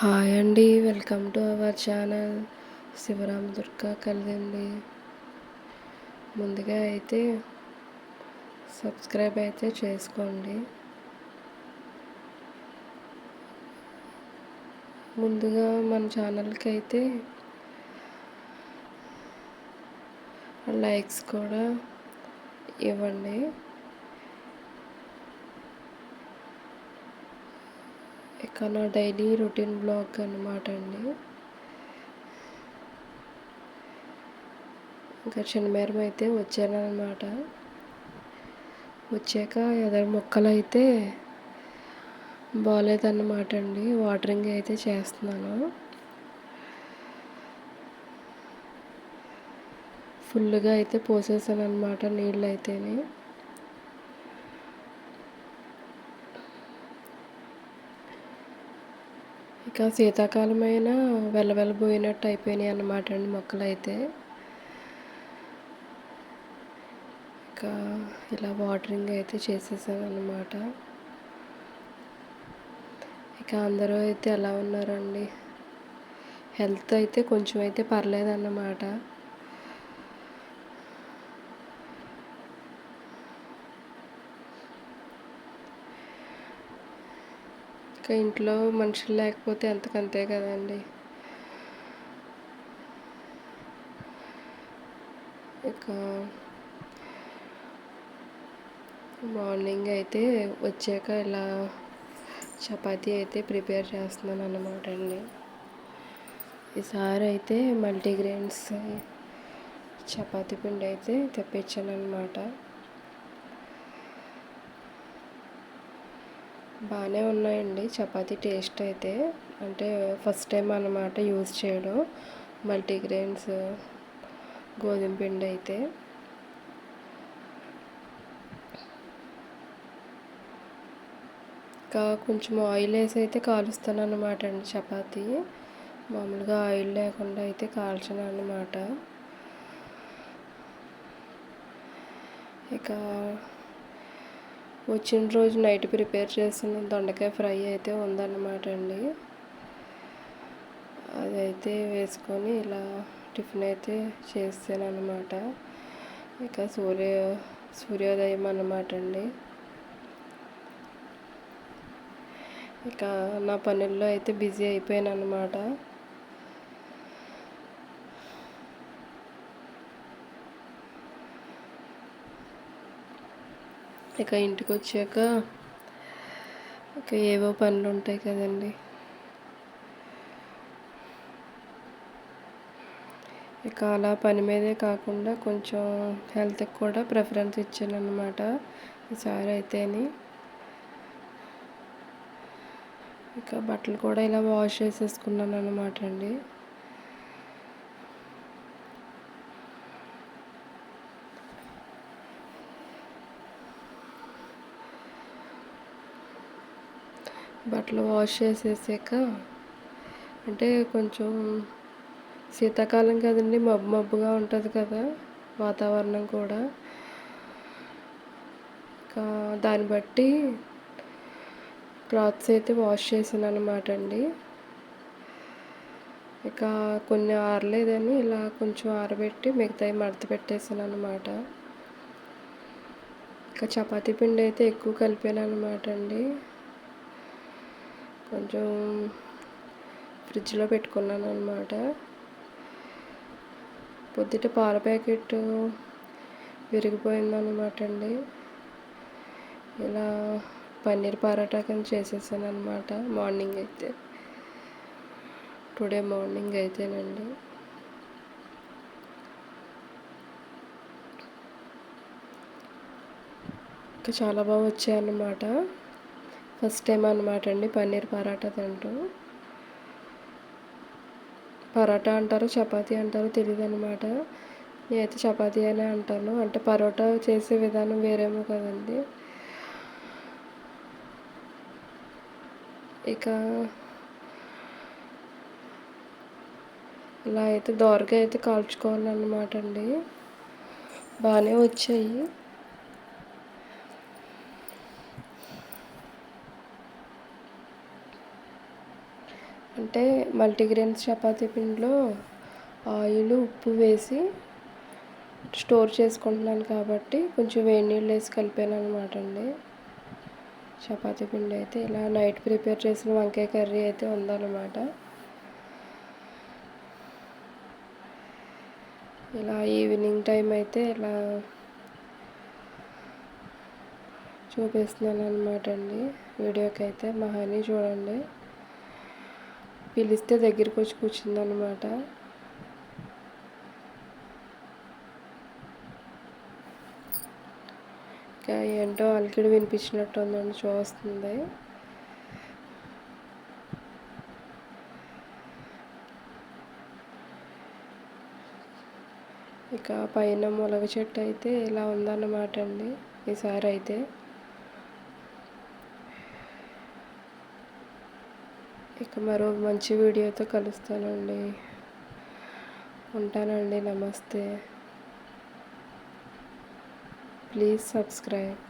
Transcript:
Hi అండి welcome to our channel Sivarama Durga Kalidindi ముందుగా అయితే సబ్స్క్రైబ్ అయితే చేసుకోండి. ముందుగా మన ఛానల్కి అయితే లైక్స్ కూడా ఇవ్వండి. ఇక నా డైలీ రొటీన్ బ్లాగ్ అనమాట అండి. ఇంకా చిన్నమేరం అయితే వచ్చానమాట వచ్చాక ఎదరు మొక్కలు అయితే బాగాలేదన్నమాట అండి. వాటరింగ్ అయితే చేస్తున్నాను. ఫుల్గా అయితే పోసేసాను అనమాట నీళ్ళు అయితేనే ఇక శీతాకాలమైన వెలవెలబోయినట్టు అయిపోయినాయి అన్నమాట అండి మొక్కలు అయితే ఇక ఇలా వాటరింగ్ అయితే చేసేసాను అన్నమాట ఇక అందరూ అయితే ఎలా ఉన్నారండి? హెల్త్ అయితే కొంచెం అయితే పర్లేదన్నమాట. ఇంకా ఇంట్లో మనుషులు లేకపోతే ఎంతకంతే కదండి. ఇక మార్నింగ్ అయితే వచ్చాక ఇలా చపాతీ అయితే ప్రిపేర్ చేస్తున్నాను అన్నమాట అండి. ఈసారి అయితే మల్టీగ్రెయిన్స్ చపాతీ పిండి అయితే తెప్పించాను అనమాట బాగానే ఉన్నాయండి. చపాతీ టేస్ట్ అయితే. అంటే ఫస్ట్ టైం అన్నమాట యూజ్ చేయడం. మల్టీగ్రెయిన్స్ గోధుమ పిండి అయితే. ఇంకా కొంచెం ఆయిల్ వేసి అయితే కాలుస్తాను అనమాట అండి చపాతీ. మామూలుగా ఆయిల్ లేకుండా అయితే కాల్చను అనమాట ఇక వచ్చిన రోజు నైట్ ప్రిపేర్ చేసిన దొండకాయ ఫ్రై అయితే ఉందన్నమాట అండి. అదైతే వేసుకొని ఇలా టిఫిన్ అయితే చేస్తాను అనమాట ఇక సూర్య సూర్యోదయం అన్నమాట అండి. ఇక నా పనుల్లో అయితే బిజీ అయిపోయాను అనమాట ఇక ఇంటికి వచ్చాక ఇక ఏవో పనులు ఉంటాయి కదండి. ఇక అలా పని మీదే కాకుండా కొంచెం హెల్త్కి కూడా ప్రిఫరెన్స్ ఇచ్చాను అనమాట ఈసారి అయితేని. ఇక బట్టలు కూడా ఇలా వాష్ చేసేసుకున్నాను అనమాట అండి. బట్టలు వాష్ చేసేసాక అంటే కొంచెం శీతాకాలం కదండి మబ్బు మబ్బుగా ఉంటుంది కదా వాతావరణం కూడా. ఇంకా దాన్ని బట్టి క్లాత్స్ అయితే వాష్ చేసాను అనమాట అండి. ఇక కొన్ని ఆరలేదని ఇలా కొంచెం ఆరబెట్టి మిగతాయి మడత పెట్టేసాను అనమాట ఇక చపాతీ పిండి అయితే ఎక్కువ కలిపాను అనమాట అండి. కొంచెం ఫ్రిడ్జ్లో పెట్టుకున్నాను అనమాట పొద్దుట పాల ప్యాకెట్ విరిగిపోయిందనమాట అండి. ఇలా పన్నీర్ పరాటా కింద చేసేసాను అనమాట మార్నింగ్ అయితే. టుడే మార్నింగ్ అయితేనండి. ఇంకా చాలా బాగా వచ్చాయన్నమాట. ఫస్ట్ టైం అనమాట అండి పన్నీర్ పరాటా తింటూ. పరోటా అంటారు చపాతీ అంటారు తెలియదు అనమాట నేనైతే చపాతీ అనే అంటాను. అంటే పరోటా చేసే విధానం వేరేమో కదండి. ఇక ఇలా అయితే దోరగా అయితే కాల్చుకోవాలన్నమాట అండి. బాగానే వచ్చాయి. అంటే మల్టీగ్రెయిన్స్ చపాతీ పిండిలో ఆయిల్ ఉప్పు వేసి స్టోర్ చేసుకుంటున్నాను కాబట్టి కొంచెం వేడి నీళ్ళు వేసి కలిపాను అనమాట అండి. చపాతీ పిండి అయితే ఇలా నైట్ ప్రిపేర్ చేసిన వంకాయ కర్రీ అయితే ఉందన్నమాట. ఇలా ఈవినింగ్ టైం అయితే ఇలా చూపిస్తున్నాను అనమాట అండి. వీడియోకి అయితే మహాని చూడండి. పిలిస్తే దగ్గరికి వచ్చి కూర్చుందనమాట ఇంకా ఏంటో అలికిడి వినిపించినట్టు ఉందని చూస్తుంది. ఇక పైన మొలగ చెట్టు అయితే ఇలా ఉందన్నమాట అండి ఈసారి అయితే ఇక మరో మంచి వీడియోతో కలుస్తానండి. ఉంటానండి నమస్తే. Please subscribe.